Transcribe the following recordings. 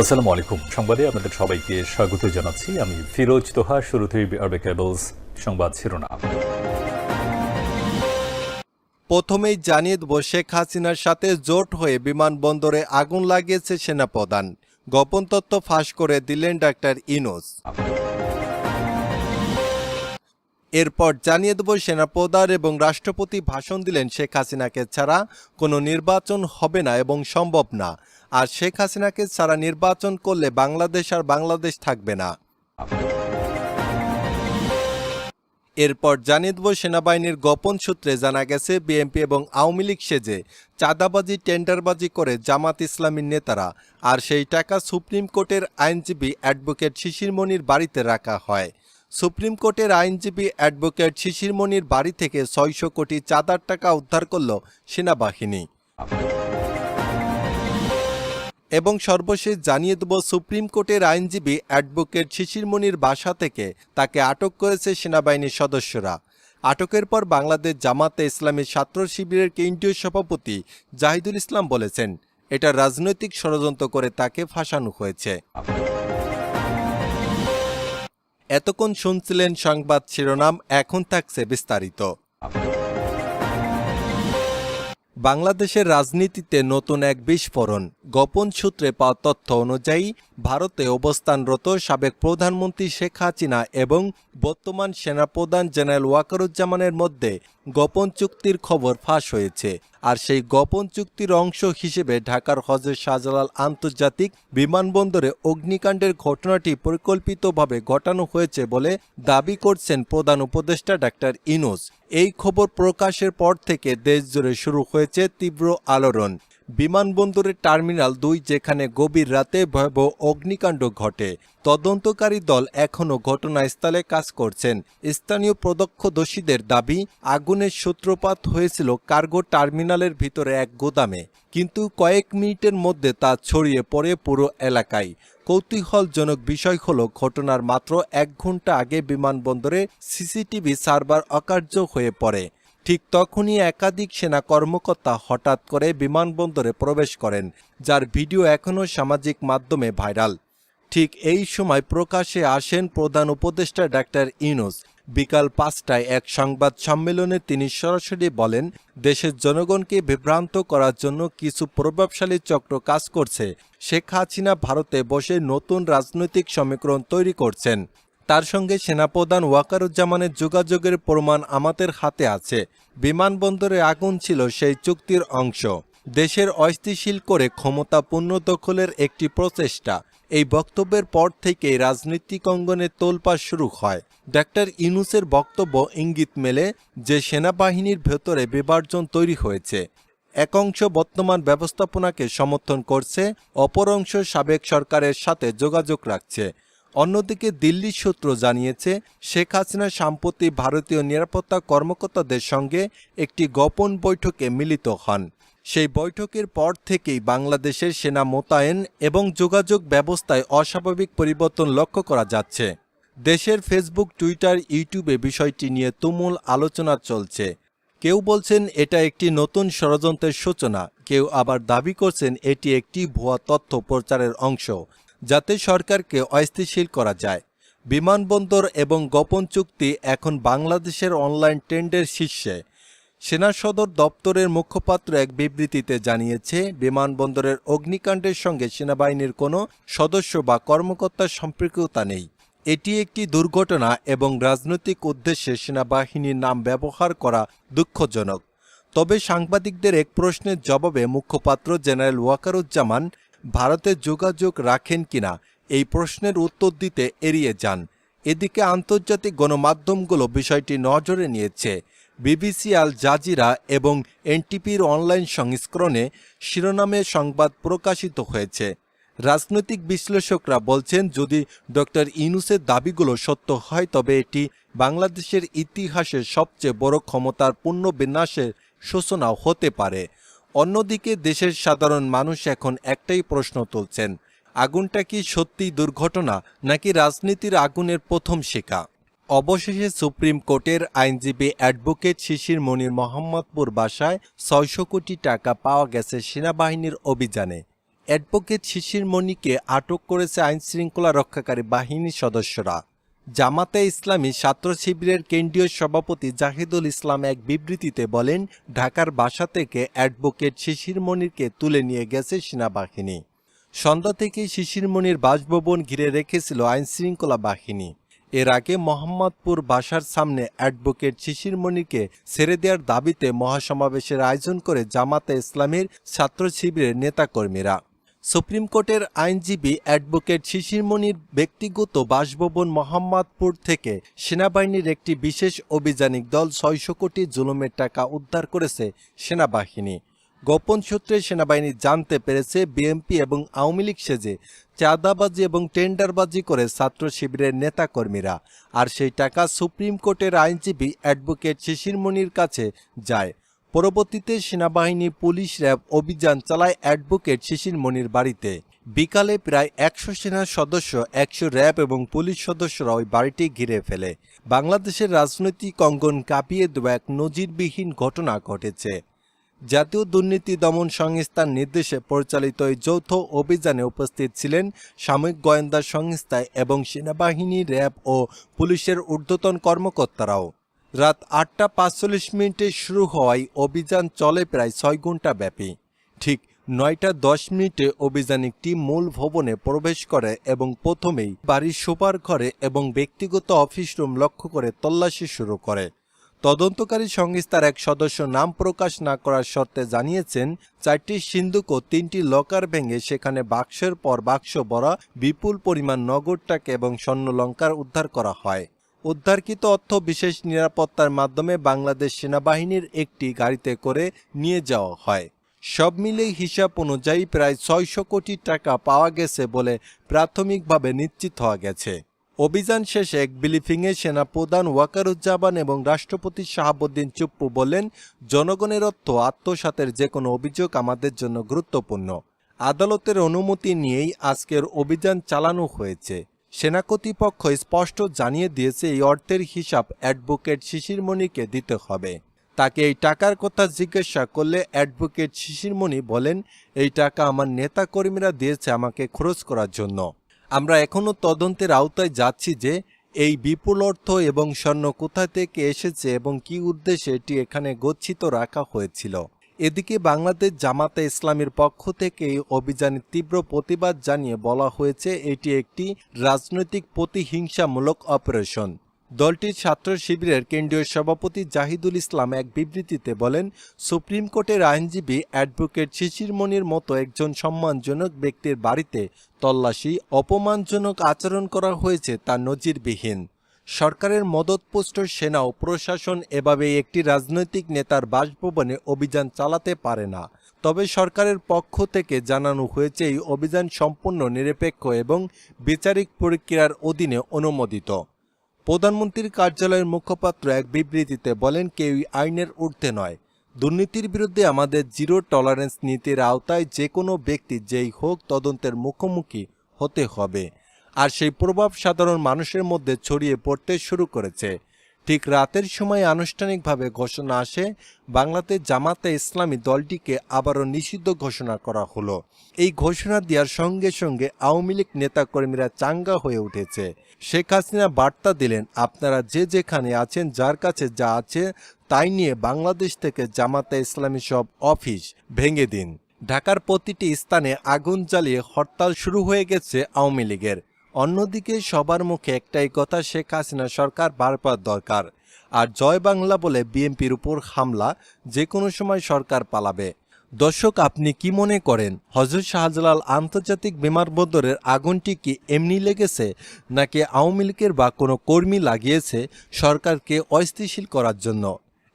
আসসালামু আলাইকুম। সংবাদে আপনাদের সবাইকে স্বাগত জানাচ্ছি। আমি ফিরোজ তোহা, শুরুতেই আরবে কেবলস সংবাদ শিরোনাম। প্রথমেই জানিয়ে দেব, শেখ হাসিনার সাথে জোট হয়ে বিমানবন্দরে আগুন লাগিয়েছে সেনাপ্রধান। গোপন তথ্য ফাঁস করে দিলেন ডাক্তার ইনোস। এরপর জানিয়ে দেব সেনাপ্রধান এবং রাষ্ট্রপতি ভাষণ দিলেন শেখ হাসিনাকে ছাড়া কোনো নির্বাচন হবে না এবং সম্ভব না। আর শেখ হাসিনাকে ছাড়া নির্বাচন করলে বাংলাদেশ আর বাংলাদেশ থাকবে না। এরপর জানিয়ে দেব সেনাবাহিনীর গোপন সূত্রে জানা গেছে, বিএনপি এবং আওয়ামী লীগ সেজে চাঁদাবাজি, টেন্ডারবাজি করে জামাত ইসলামীর নেতারা আর সেই টাকা সুপ্রিম কোর্টের আইনজীবী অ্যাডভোকেট শিশিরমণির বাড়িতে রাখা হয়। সুপ্রিম কোর্টের আইনজীবী অ্যাডভোকেট শিশিরমণির বাড়ি থেকে ছয়শো কোটি চাঁদার টাকা উদ্ধার করল সেনাবাহিনী। এবং সর্বশেষ জানিয়ে দেব, সুপ্রিম কোর্টের আইনজীবী অ্যাডভোকেট শিশিরমণির বাসা থেকে তাকে আটক করেছে সেনাবাহিনীর সদস্যরা। আটকের পর বাংলাদেশ জামাতে ইসলামী ছাত্র শিবিরের কেন্দ্রীয় সভাপতি জাহিদুল ইসলাম বলেছেন এটা রাজনৈতিক ষড়যন্ত্র করে তাকে ফাঁসানো হয়েছে। এতক্ষণ শুনছিলেন সংবাদ শিরোনাম, এখন থাকছে বিস্তারিত। বাংলাদেশের রাজনীতিতে নতুন এক বিস্ফোরণ। গোপন সূত্রে পাওয়া তথ্য অনুযায়ী, ভারতে অবস্থানরত সাবেক প্রধানমন্ত্রী শেখ হাসিনা এবং বর্তমান সেনাপ্রধান জেনারেল ওয়াকারুজ্জামানের মধ্যে গোপন চুক্তির খবর ফাঁস হয়েছে। আর সেই গোপন চুক্তির অংশ হিসেবে ঢাকার হজরত শাহজালাল আন্তর্জাতিক বিমানবন্দরে অগ্নিকাণ্ডের ঘটনাটি পরিকল্পিতভাবে ঘটানো হয়েছে বলে দাবি করছেন প্রধান উপদেষ্টা ডাক্তার ইনোস এই খবর প্রকাশের পর থেকে দেশজুড়ে শুরু হয়েছে তীব্র আলোড়ন। বিমানবন্দরের টার্মিনাল দুই, যেখানে গভীর রাতে ভয়াবহ অগ্নিকাণ্ড ঘটে। তদন্তকারী দল এখনও ঘটনাস্থলে কাজ করছেন। স্থানীয় প্রত্যক্ষদর্শীদের দাবি, আগুনের সূত্রপাত হয়েছিল কার্গো টার্মিনালের ভিতরে এক গোদামে। কিন্তু কয়েক মিনিটের মধ্যে তা ছড়িয়ে পড়ে পুরো এলাকায়। কৌতূহলজনক বিষয় হল, ঘটনার মাত্র এক ঘণ্টা আগে বিমানবন্দরে সিসিটিভি সার্ভার অকার্য হয়ে পড়ে। ঠিক তখনই একাধিক সেনা কর্মকর্তা হঠাৎ করে বিমানবন্দরে প্রবেশ করেন, যার ভিডিও এখনও সামাজিক মাধ্যমে ভাইরাল। ঠিক এই সময় প্রকাশে আসেন প্রধান উপদেষ্টা ডাক্তার ইনোস বিকাল পাঁচটায় এক সংবাদ সম্মেলনে তিনি সরাসরি বলেন, দেশের জনগণকে বিভ্রান্ত করার জন্য কিছু প্রভাবশালী চক্র কাজ করছে। শেখ হাসিনা ভারতে বসে নতুন রাজনৈতিক সমীকরণ তৈরি করছেন। তার সঙ্গে সেনাপ্রধান ওয়াকারুজ্জামানের যোগাযোগের প্রমাণ আমাদের হাতে আছে। বিমানবন্দরে আগুন ছিল সেই চুক্তির অংশ। দেশের অস্থিতিশীল করে ক্ষমতা পুনর্দখলের একটি প্রচেষ্টা। এই বক্তব্যের পর থেকেই রাজনৈতিক অঙ্গনে তোলপাড় শুরু হয়। ডাক্তার ইনুসের বক্তব্য ইঙ্গিত মেলে যে সেনাবাহিনীর ভেতরে বিভাজন তৈরি হয়েছে। এক অংশ বর্তমান ব্যবস্থাপনাকে সমর্থন করছে, অপর অংশ সাবেক সরকারের সাথে যোগাযোগ রাখছে। অন্যদিকে দিল্লি সূত্র জানিয়েছে, শেখ হাসিনা সম্প্রতি ভারতীয় নিরাপত্তা কর্মকর্তাদের সঙ্গে একটি গোপন বৈঠকে মিলিত হন। সেই বৈঠকের পর থেকেই বাংলাদেশের সেনা মোতায়েন এবং যোগাযোগ ব্যবস্থায় অস্বাভাবিক পরিবর্তন লক্ষ্য করা যাচ্ছে। দেশের ফেসবুক, টুইটার, ইউটিউবে বিষয়টি নিয়ে তুমুল আলোচনা চলছে। কেউ বলছেন এটা একটি নতুন ষড়যন্ত্রের সূচনা, কেউ আবার দাবি করছেন এটি একটি ভুয়া তথ্য প্রচারের অংশ। যাতে সরকারকে অস্থিতিশীল করা যায়। বিমানবন্দর এবং গোপন চুক্তি এখন বাংলাদেশের অনলাইন ট্রেন্ডের শীর্ষে। সেনা সদর দপ্তরের মুখপাত্র এক বিবৃতিতে জানিয়েছে, বিমানবন্দরের অগ্নিকাণ্ডের সঙ্গে সেনাবাহিনীর কোনো সদস্য বা কর্মকর্তার সম্পৃক্ততা নেই। এটি একটি দুর্ঘটনা এবং রাজনৈতিক উদ্দেশ্যে সেনাবাহিনীর নাম ব্যবহার করা দুঃখজনক। তবে সাংবাদিকদের এক প্রশ্নের জবাবে মুখপাত্র জেনারেল ওয়াকারুজ্জামান ভারতে যোগাযোগ রাখেন কিনা এই প্রশ্নের উত্তর দিতে এড়িয়ে যান। এদিকে আন্তর্জাতিক গণমাধ্যমগুলো বিষয়টি নজরে নিয়েছে। বিবিসি, আল জাজিরা এবং এনটিপির অনলাইন সংস্করণে শিরোনামে সংবাদ প্রকাশিত হয়েছে। রাজনৈতিক বিশ্লেষকরা বলছেন, যদি ডক্টর ইনুসের দাবিগুলো সত্য হয়, তবে এটি বাংলাদেশের ইতিহাসের সবচেয়ে বড় ক্ষমতার পুনর্বিন্যাসের সূচনাও হতে পারে। অন্যদিকে দেশের সাধারণ মানুষ এখন একটাই প্রশ্ন তুলছেন, আগুনটা কি সত্যিই দুর্ঘটনা নাকি রাজনীতির আগুনের প্রথম শিকা অবশেষে সুপ্রিম কোর্টের আইনজীবী অ্যাডভোকেট শিশির মনির মোহাম্মদপুর বাসায় ছয়শো কোটি টাকা পাওয়া গেছে সেনাবাহিনীর অভিযানে। অ্যাডভোকেট শিশির মণিকে আটক করেছে আইনশৃঙ্খলা রক্ষাকারী বাহিনীর সদস্যরা। জামাতে ইসলামী ছাত্র শিবিরের কেন্দ্রীয় সভাপতি জাহিদুল ইসলাম এক বিবৃতিতে বলেন, ঢাকার বাসা থেকে অ্যাডভোকেট শিশির মনিরকে তুলে নিয়ে গেছে সেনাবাহিনী। সন্ধ্যা থেকে শিশির মনির বাসভবন ঘিরে রেখেছিল আইনশৃঙ্খলা বাহিনী। এর আগে মোহাম্মদপুর বাসার সামনে অ্যাডভোকেট শিশির মনিরকে ছেড়ে দেওয়ার দাবিতে মহাসমাবেশের আয়োজন করে জামাতে ইসলামের ছাত্র শিবিরের নেতাকর্মীরা। সুপ্রিম কোর্টের আইনজীবী অ্যাডভোকেট শিশির মনির ব্যক্তিগত বাসভবন মোহাম্মদপুর থেকে সেনাবাহিনীর একটি বিশেষ অভিযানিক দল ছয়শো কোটি জুলুমের টাকা উদ্ধার করেছে সেনাবাহিনী। গোপন সূত্রে সেনাবাহিনী জানতে পেরেছে, বিএনপি এবং আওয়ামী লীগ সেজে চাঁদাবাজি এবং টেন্ডারবাজি করে ছাত্র শিবিরের নেতাকর্মীরা। আর সেই টাকা সুপ্রিম কোর্টের আইনজীবী অ্যাডভোকেট শিশির মনির কাছে যায়। পরবর্তীতে সেনাবাহিনী পুলিশ র্যাব অভিযান চালায় অ্যাডভোকেট শিশির মনির বাড়িতে। বিকালে প্রায় একশো সেনা সদস্য, একশো র্যাব এবং পুলিশ সদস্যরা ওই বাড়িটি ঘিরে ফেলে। বাংলাদেশের রাজনৈতিক অঙ্গন কাঁপিয়ে দেওয়া এক নজিরবিহীন ঘটনা ঘটেছে। জাতীয় দুর্নীতি দমন সংস্থার নির্দেশে পরিচালিত এই যৌথ অভিযানে উপস্থিত ছিলেন সাময়িক গোয়েন্দা সংস্থা এবং সেনাবাহিনী র্যাব ও পুলিশের ঊর্ধ্বতন কর্মকর্তারাও। রাত আটটা পাঁচচল্লিশ মিনিটে শুরু হওয়ায় অভিযান চলে প্রায় ছয় ঘণ্টা ব্যাপী। ঠিক নয়টা দশ মিনিটে অভিযান একটি মূল ভবনে প্রবেশ করে এবং প্রথমেই বাড়ির সোপার ঘরে এবং ব্যক্তিগত অফিস রুম লক্ষ্য করে তল্লাশি শুরু করে। তদন্তকারী সংস্থার এক সদস্য নাম প্রকাশ না করার শর্তে জানিয়েছেন, চারটি সিন্ধুক ও তিনটি লকার ভেঙে সেখানে বাক্সের পর বাক্স ভরা বিপুল পরিমাণ নগদ টাকা এবং স্বর্ণলঙ্কার উদ্ধার করা হয়। উদ্ধারকৃত অর্থ বিশেষ নিরাপত্তার মাধ্যমে বাংলাদেশ সেনাবাহিনীর একটি গাড়িতে করে নিয়ে যাওয়া হয়। সব মিলিয়ে হিসাব অনুযায়ী প্রায় ছয়শো কোটি টাকা পাওয়া গেছে বলে প্রাথমিকভাবে নিশ্চিত হওয়া গেছে। অভিযান শেষে এক ব্রিফিংয়ে সেনাপ্রধান ওয়াকারুজ্জামান এবং রাষ্ট্রপতি শাহাবুদ্দিন চুপ্পু বলেন, জনগণের অর্থ আত্মসাতের যে কোনো অভিযোগ আমাদের জন্য গুরুত্বপূর্ণ। আদালতের অনুমতি নিয়েই আজকের অভিযান চালানো হয়েছে। সেনা কর্তৃপক্ষ স্পষ্ট জানিয়ে দিয়েছে এই অর্থের হিসাব অ্যাডভোকেট শিশিরমণিকে দিতে হবে। তাকে এই টাকার কথা জিজ্ঞাসা করলে অ্যাডভোকেট শিশিরমণি বলেন, এই টাকা আমার নেতাকর্মীরা দিয়েছে আমাকে খরচ করার জন্য। আমরা এখনও তদন্তের আওতায় যাচ্ছি যে এই বিপুল অর্থ এবং স্বর্ণ কোথা থেকে এসেছে এবং কি উদ্দেশ্যে এটি এখানে গচ্ছিত রাখা হয়েছিল। এদিকে বাংলাদেশ জামাতে ইসলামের পক্ষ থেকে এই অভিযানে তীব্র প্রতিবাদ জানিয়ে বলা হয়েছে, এটি একটি রাজনৈতিক প্রতিহিংসামূলক অপারেশন। দলটির ছাত্র শিবিরের কেন্দ্রীয় সভাপতি জাহিদুল ইসলাম এক বিবৃতিতে বলেন, সুপ্রিম কোর্টের আইনজীবী অ্যাডভোকেট শিশির মনির মতো একজন সম্মানজনক ব্যক্তির বাড়িতে তল্লাশি, অপমানজনক আচরণ করা হয়েছে তা নজিরবিহীন। সরকারের মদতপুষ্ট সেনা ও প্রশাসন এভাবে একটি রাজনৈতিক নেতার বাসভবনে অভিযান চালাতে পারে না। তবে সরকারের পক্ষ থেকে জানানো হয়েছে, এই অভিযান সম্পূর্ণ নিরপেক্ষ এবং বিচারিক প্রক্রিয়ার অধীনে অনুমোদিত। প্রধানমন্ত্রীর কার্যালয়ের মুখপাত্র এক বিবৃতিতে বলেন, কেউই আইনের ঊর্ধ্বে নয়। দুর্নীতির বিরুদ্ধে আমাদের জিরো টলারেন্স নীতির আওতায় যে কোনো ব্যক্তি যেই হোক তদন্তের মুখোমুখি হতে হবে। আর সেই প্রভাব সাধারণ মানুষের মধ্যে ছড়িয়ে পড়তে শুরু করেছে। ঠিক রাতের সময় আনুষ্ঠানিকভাবে ঘোষণা আসে, বাংলাতে জামাতে ইসলামী দলটিকে আবারও নিষিদ্ধ ঘোষণা করা হলো। এই ঘোষণা দেওয়ার সঙ্গে সঙ্গে আওয়ামী লীগ নেতাকর্মীরা চাঙ্গা হয়ে উঠেছে। শেখ হাসিনা বার্তা দিলেন, আপনারা যে যেখানে আছেন, যার কাছে যা আছে, তাই নিয়ে বাংলাদেশ থেকে জামাতে ইসলামী সব অফিস ভেঙে দিন। ঢাকার প্রতিটি স্থানে আগুন জ্বালিয়ে হরতাল শুরু হয়ে গেছে আওয়ামী লীগের। অন্যদিকে সবার মুখে একটাই কথা, শেখ হাসিনা সরকার বারবার দরকার। আর জয় বাংলা বলে বিএনপির উপর হামলা যে কোনো সময় সরকার পালাবে। দর্শক, আপনি কি মনে করেন হজরত শাহজালাল আন্তর্জাতিক বিমানবন্দরের আগুনটি কি এমনি লেগেছে, নাকি আওয়ামী লীগের বা কোনো কর্মী লাগিয়েছে সরকারকে অস্থিতিশীল করার জন্য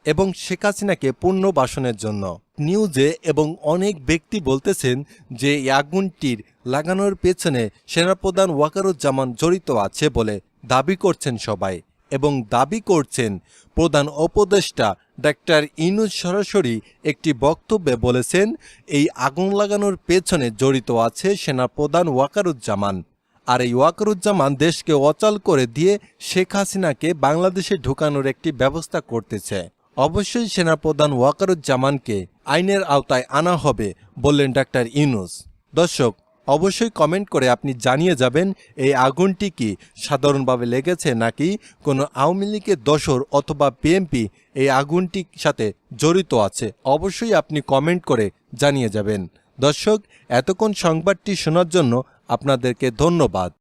এবং শেখ হাসিনাকে পুনর্বাসনের জন্য? নিউজে এবং অনেক ব্যক্তি বলতেছেন যে এই আগুনটির লাগানোর পেছনে সেনাপ্রধান ওয়াকারুজ্জামান জড়িত আছে বলে দাবি করছেন সবাই এবং দাবি করছেন প্রধান উপদেষ্টা ডাক্তার ইনুজ সরাসরি একটি বক্তব্যে বলেছেন, এই আগুন লাগানোর পেছনে জড়িত আছে সেনাপ্রধান ওয়াকারুজ্জামান। আর এই ওয়াকারুজ্জামান দেশকে অচল করে দিয়ে শেখ হাসিনাকে বাংলাদেশে ঢুকানোর একটি ব্যবস্থা করতেছে। অবশ্যই সেনাপ্রধান ওয়াকারুজ্জামানকে আইনের আওতায় আনা হবে বললেন ডাক্তার ইউনুস দর্শক অবশ্যই কমেন্ট করে আপনি জানিয়ে যাবেন এই আগুনটি কি সাধারণভাবে লেগেছে নাকি কোনো আওয়ামী লীগের দোসর অথবা বিএনপি এই আগুনটির সাথে জড়িত আছে। অবশ্যই আপনি কমেন্ট করে জানিয়ে যাবেন। দর্শক, এতক্ষণ সংবাদটি শোনার জন্য আপনাদেরকে ধন্যবাদ।